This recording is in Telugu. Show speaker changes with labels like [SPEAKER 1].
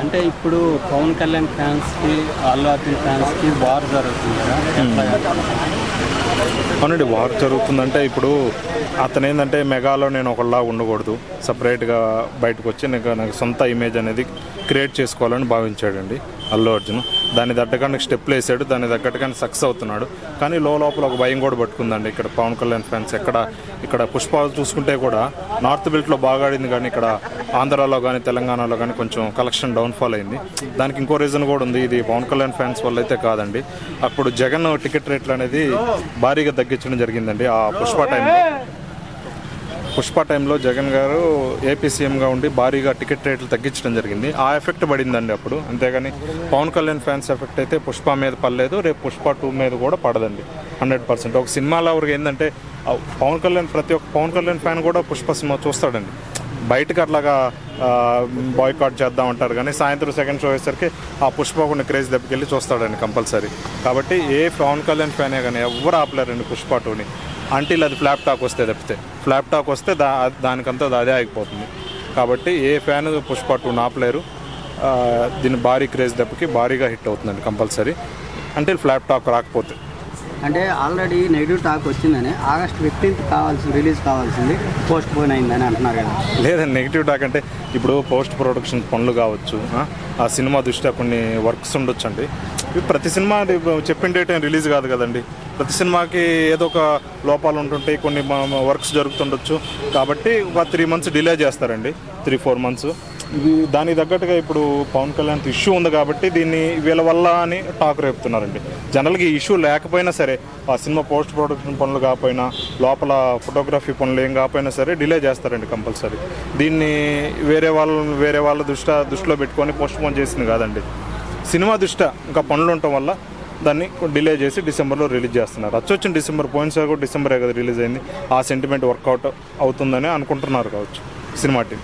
[SPEAKER 1] అంటే ఇప్పుడు పవన్ కళ్యాణ్ ఫ్యాన్స్కి అల్లు అర్జున్ ఫ్యాన్స్కి వార్ జరుగుతుంది కదా?
[SPEAKER 2] అవునండి వార్ జరుగుతుందంటే ఇప్పుడు అతను ఏంటంటే మెగాలో నేను ఒకళ్ళ ఉండకూడదు. సపరేట్గా బయటకు వచ్చి నాకు నాకు సొంత ఇమేజ్ అనేది క్రియేట్ చేసుకోవాలని భావించాడండి అల్లు అర్జున్. దాన్ని తగ్గట్టుగా స్టెప్లు వేసాడు దాన్ని తగ్గట్టుగానే సక్సెస్ అవుతున్నాడు. కానీ లో లోపల ఒక భయం కూడా పట్టుకుందండి. ఇక్కడ పవన్ కళ్యాణ్ ఫ్యాన్స్ ఎక్కడ ఇక్కడ పుష్ప చూసుకుంటే కూడా నార్త్ బెల్ట్లో బాగా ఆడింది కానీ ఇక్కడ ఆంధ్రాలో కానీ తెలంగాణలో కానీ కొంచెం కలెక్షన్ డౌన్ఫాల్ అయింది. దానికి ఇంకో రీజన్ కూడా ఉంది. ఇది పవన్ కళ్యాణ్ ఫ్యాన్స్ వల్ల అయితే కాదండి. అప్పుడు జగన్ టికెట్ రేట్లు అనేది భారీగా తగ్గించడం జరిగిందండి ఆ పుష్ప టైంలో. పుష్ప టైంలో జగన్ గారు ఏపీ సీఎంగా ఉండి భారీగా టికెట్ రేట్లు తగ్గించడం జరిగింది. ఆ ఎఫెక్ట్ పడిందండి అప్పుడు. అంతేగాని పవన్ కళ్యాణ్ ఫ్యాన్స్ ఎఫెక్ట్ అయితే పుష్ప మీద పడలేదు. రేపు పుష్ప టూ మీద కూడా పడదండి. Hundred percent. ఒక సినిమాలో ఎవరికి ఏంటంటే పవన్ కళ్యాణ్ ప్రతి ఒక్క పవన్ కళ్యాణ్ ఫ్యాన్ కూడా పుష్ప సినిమా చూస్తాడండి. బయటకు అట్లాగా బాయ్కాట్ చేద్దాం అంటారు కానీ సాయంత్రం సెకండ్ షో వేసరికి ఆ పుష్ప కొన్ని క్రేజ్ దెబ్బకెళ్ళి చూస్తాడండి కంపల్సరీ. కాబట్టి ఏ పవన్ కళ్యాణ్ ఫ్యానే కానీ ఎవరు ఆపలేరండి పుష్ప టూని. అంటిల్ అది ఫ్లాప్ టాక్ వస్తే తప్పితే. ఫ్లాప్ టాక్ వస్తే దా దానికంతా అదే ఆగిపోతుంది. కాబట్టి ఏ ఫ్యాన్ పుష్ప టూ ఆపలేరు దీని భారీ క్రేజ్ దెబ్బకి భారీగా హిట్ అవుతుందండి కంపల్సరీ. అంటే ఫ్లాప్ టాక్ రాకపోతే.
[SPEAKER 1] అంటే ఆల్రెడీ నెగిటివ్ టాక్ వచ్చిందని ఆగస్ట్ ఫిఫ్టీన్త్ కావాల్సింది రిలీజ్ కావాల్సింది పోస్ట్ పోన్ అయిందని అంటున్నారు కదా.
[SPEAKER 2] లేదండి నెగిటివ్ టాక్ అంటే ఇప్పుడు పోస్ట్ ప్రొడక్షన్ పనులు కావచ్చు ఆ, సినిమా దృష్ట్యా కొన్ని వర్క్స్ ఉండొచ్చు అండి ప్రతి సినిమా చెప్పిన డేట్ రిలీజ్ కాదు కదండి. ప్రతి సినిమాకి ఏదో ఒక లోపాలు ఉంటుంటాయి కొన్ని వర్క్స్ జరుగుతుండొచ్చు. కాబట్టి ఒక త్రీ మంత్స్ డిలే చేస్తారండి త్రీ ఫోర్ మంత్స్. ఇది దానికి తగ్గట్టుగా ఇప్పుడు పవన్ కళ్యాణ్ ఇష్యూ ఉంది కాబట్టి దీన్ని వీళ్ళ వల్ల అని టాక్ రేపుతున్నారండి. జనరల్గా ఈ ఇష్యూ లేకపోయినా సరే ఆ సినిమా పోస్ట్ ప్రొడక్షన్ పనులు కాకపోయినా లోపల ఫోటోగ్రఫీ పనులు ఏం కాకపోయినా సరే డిలే చేస్తారండి కంపల్సరీ. దీన్ని వేరే వాళ్ళ వేరే వాళ్ళ దృష్ట దృష్టిలో పెట్టుకొని పోస్ట్ పోన్ చేసింది కాదండి. సినిమా దృష్ట ఇంకా పనులు ఉండటం వల్ల దాన్ని డిలే చేసి డిసెంబర్లో రిలీజ్ చేస్తున్నారు. వచ్చొచ్చిన డిసెంబర్ పోయినసారి కూడా డిసెంబరే కదా రిలీజ్ అయింది. ఆ సెంటిమెంట్ వర్కౌట్ అవుతుందని అనుకుంటున్నారు కావచ్చు సినిమా టీం.